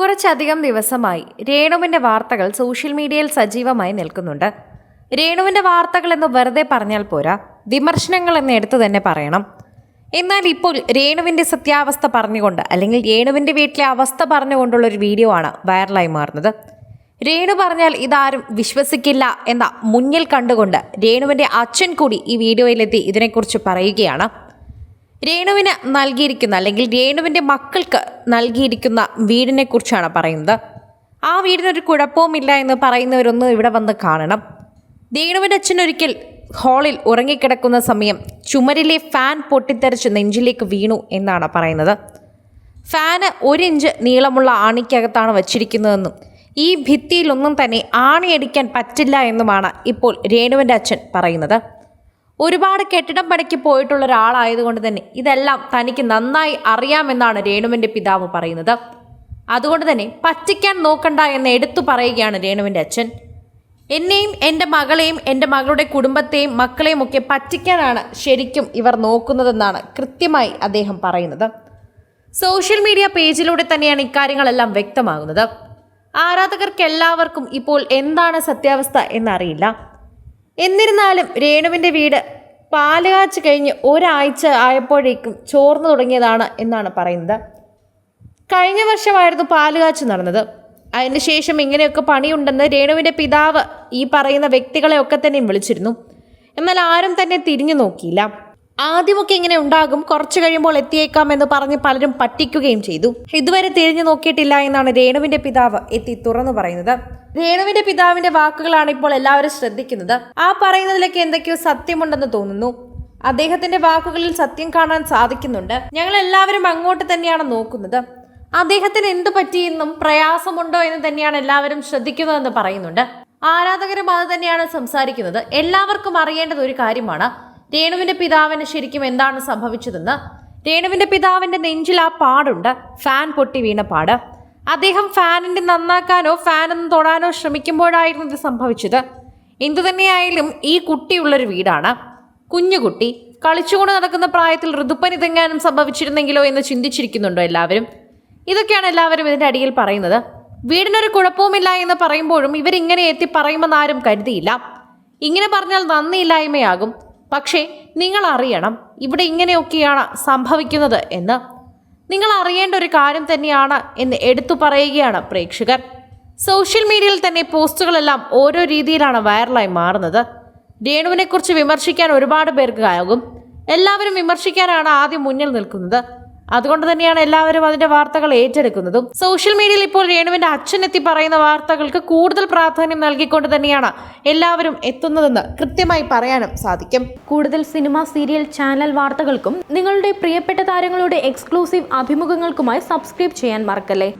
കുറച്ചധികം ദിവസമായി രേണുവിന്റെ വാർത്തകൾ സോഷ്യൽ മീഡിയയിൽ സജീവമായി നിൽക്കുന്നുണ്ട്. രേണുവിന്റെ വാർത്തകൾ എന്ന് വെറുതെ പറഞ്ഞാൽ പോരാ വിമർശനങ്ങൾ എന്ന് എടുത്തു തന്നെ പറയണം. എന്നാൽ ഇപ്പോൾ രേണുവിന്റെ സത്യാവസ്ഥ പറഞ്ഞുകൊണ്ട് അല്ലെങ്കിൽ രേണുവിന്റെ വീട്ടിലെ അവസ്ഥ പറഞ്ഞുകൊണ്ടുള്ള ഒരു വീഡിയോ ആണ് വൈറലായി മാറുന്നത്. രേണു പറഞ്ഞാൽ ഇതാരും വിശ്വസിക്കില്ല എന്ന മുന്നിൽ കണ്ടുകൊണ്ട് രേണുവിന്റെ അച്ഛൻ കൂടി ഈ വീഡിയോയിലെത്തി ഇതിനെക്കുറിച്ച് പറയുകയാണ്. രേണുവിന് നൽകിയിരിക്കുന്ന അല്ലെങ്കിൽ രേണുവിന്റെ മക്കൾക്ക് നൽകിയിരിക്കുന്ന വീടിനെ കുറിച്ചാണ് പറയുന്നത്. ആ വീടിനൊരു കുഴപ്പവുമില്ല എന്ന് പറയുന്നവരൊന്നും ഇവിടെ വന്ന് കാണണം. രേണുവിന്റെ അച്ഛനൊരിക്കൽ ഹാളിൽ ഉറങ്ങിക്കിടക്കുന്ന സമയം ചുമരിലെ ഫാൻ പൊട്ടിത്തെറിച്ച് നെഞ്ചിലേക്ക് വീണു എന്നാണ് പറയുന്നത്. ഫാന് ഒരിഞ്ച് നീളമുള്ള ആണിക്കകത്താണ് വച്ചിരിക്കുന്നതെന്നും ഈ ഭിത്തിയിലൊന്നും തന്നെ ആണിയടിക്കാൻ പറ്റില്ല എന്നുമാണ് ഇപ്പോൾ രേണുവിന്റെ അച്ഛൻ പറയുന്നത്. ഒരുപാട് കെട്ടിടം പണിക്ക് പോയിട്ടുള്ള ഒരാളായതുകൊണ്ട് തന്നെ ഇതെല്ലാം തനിക്ക് നന്നായി അറിയാമെന്നാണ് രേണുവിന്റെ പിതാവ് പറയുന്നത്. അതുകൊണ്ട് തന്നെ പറ്റിക്കാൻ നോക്കണ്ട എന്ന് എടുത്തു പറയുകയാണ് രേണുവിന്റെ അച്ഛൻ. എന്നെയും എന്റെ മകളെയും എന്റെ മകളുടെ കുടുംബത്തെയും മക്കളെയും ഒക്കെ പറ്റിക്കാനാണ് ശരിക്കും ഇവർ നോക്കുന്നതെന്നാണ് കൃത്യമായി അദ്ദേഹം പറയുന്നത്. സോഷ്യൽ മീഡിയ പേജിലൂടെ തന്നെയാണ് ഇക്കാര്യങ്ങളെല്ലാം വ്യക്തമാകുന്നത്. ആരാധകർക്ക് എല്ലാവർക്കും ഇപ്പോൾ എന്താണ് സത്യാവസ്ഥ എന്നറിയില്ല. എന്നിരുന്നാലും രേണുവിന്റെ വീട് പാലുകാച്ച് കഴിഞ്ഞ് ഒരാഴ്ച ആയപ്പോഴേക്കും ചോർന്നു തുടങ്ങിയതാണ് എന്നാണ് പറയുന്നത്. കഴിഞ്ഞ വർഷമായിരുന്നു പാലുകാച്ച് നടന്നത്. അതിനുശേഷം ഇങ്ങനെയൊക്കെ പണിയുണ്ടെന്ന് രേണുവിന്റെ പിതാവ് ഈ പറയുന്ന വ്യക്തികളെയൊക്കെ തന്നെ വിളിച്ചിരുന്നു. എന്നാൽ ആരും തന്നെ തിരിഞ്ഞു നോക്കിയില്ല. ആദ്യമൊക്കെ ഇങ്ങനെ ഉണ്ടാകും. കുറച്ചു കഴിയുമ്പോൾ എത്തിയേക്കാം എന്ന് പറഞ്ഞ് പലരും പറ്റിക്കുകയും ചെയ്തു. ഇതുവരെ തിരിഞ്ഞു നോക്കിയിട്ടില്ല എന്നാണ് രേണുവിന്റെ പിതാവ് എത്തി തുറന്നു പറയുന്നത്. രേണുവിന്റെ പിതാവിന്റെ വാക്കുകളാണ് ഇപ്പോൾ എല്ലാവരും ശ്രദ്ധിക്കുന്നത്. ആ പറയുന്നതിലൊക്കെ എന്തൊക്കെയോ സത്യമുണ്ടെന്ന് തോന്നുന്നു. അദ്ദേഹത്തിന്റെ വാക്കുകളിൽ സത്യം കാണാൻ സാധിക്കുന്നുണ്ട്. ഞങ്ങൾ എല്ലാവരും അങ്ങോട്ട് തന്നെയാണ് നോക്കുന്നത്. അദ്ദേഹത്തിന് എന്തു പറ്റിയെന്നും പ്രയാസമുണ്ടോ എന്ന് തന്നെയാണ് എല്ലാവരും ശ്രദ്ധിക്കുന്നതെന്ന് പറയുന്നുണ്ട്. ആരാധകരും അത് തന്നെയാണ് സംസാരിക്കുന്നത്. എല്ലാവർക്കും അറിയേണ്ടത് ഒരു കാര്യമാണ്. രേണുവിന്റെ പിതാവിന് ശരിക്കും എന്താണ് സംഭവിച്ചതെന്ന്. രേണുവിന്റെ പിതാവിന്റെ നെഞ്ചിൽ ആ പാടുണ്ട്. ഫാൻ പൊട്ടി വീണ പാട്. അദ്ദേഹം ഫാനിന്റെ നന്നാക്കാനോ ഫാനൊന്ന് തൊടാനോ ശ്രമിക്കുമ്പോഴായിരുന്നു ഇത് സംഭവിച്ചത്. എന്തു തന്നെയായാലും ഈ കുട്ടിയുള്ളൊരു വീടാണ്. കുഞ്ഞുകുട്ടി കളിച്ചുകൊണ്ട് നടക്കുന്ന പ്രായത്തിൽ ഋതുപ്പനി തെങ്ങാനും സംഭവിച്ചിരുന്നെങ്കിലോ എന്ന് ചിന്തിച്ചിരിക്കുന്നുണ്ടോ എല്ലാവരും? ഇതൊക്കെയാണ് എല്ലാവരും ഇതിന്റെ അടിയിൽ പറയുന്നത്. വീടിനൊരു കുഴപ്പവുമില്ല എന്ന് പറയുമ്പോഴും ഇവരിങ്ങനെ എത്തി പറയുമെന്ന് ആരും കരുതിയില്ല. ഇങ്ങനെ പറഞ്ഞാൽ നന്ദിയില്ലായ്മയാകും. പക്ഷേ നിങ്ങൾ അറിയണം ഇവിടെ ഇങ്ങനെയൊക്കെയാണ് സംഭവിക്കുന്നത് എന്ന്. നിങ്ങൾ അറിയേണ്ട ഒരു കാര്യം തന്നെയാണ് എന്ന് എടുത്തു പറയുകയാണ് പ്രേക്ഷകർ. സോഷ്യൽ മീഡിയയിൽ തന്നെ പോസ്റ്റുകളെല്ലാം ഓരോ രീതിയിലാണ് വൈറലായി മാറുന്നത്. രേണുവിനെക്കുറിച്ച് വിമർശിക്കാൻ ഒരുപാട് പേർക്ക് ആകും. എല്ലാവരും വിമർശിക്കാനാണ് ആദ്യം മുന്നിൽ നിൽക്കുന്നത്. അതുകൊണ്ട് തന്നെയാണ് എല്ലാവരും അതിന്റെ വാർത്തകൾ ഏറ്റെടുക്കുന്നതും. സോഷ്യൽ മീഡിയയിൽ ഇപ്പോൾ രേണുവിന്റെ അച്ഛൻ എത്തി പറയുന്ന വാർത്തകൾക്ക് കൂടുതൽ പ്രാധാന്യം നൽകിക്കൊണ്ട് തന്നെയാണ് എല്ലാവരും എത്തുന്നതെന്ന് കൃത്യമായി പറയാനും സാധിക്കും. കൂടുതൽ സിനിമ സീരിയൽ ചാനൽ വാർത്തകൾക്കും നിങ്ങളുടെ പ്രിയപ്പെട്ട താരങ്ങളുടെ എക്സ്ക്ലൂസീവ് അഭിമുഖങ്ങൾക്കുമായി സബ്സ്ക്രൈബ് ചെയ്യാൻ മറക്കല്ലേ?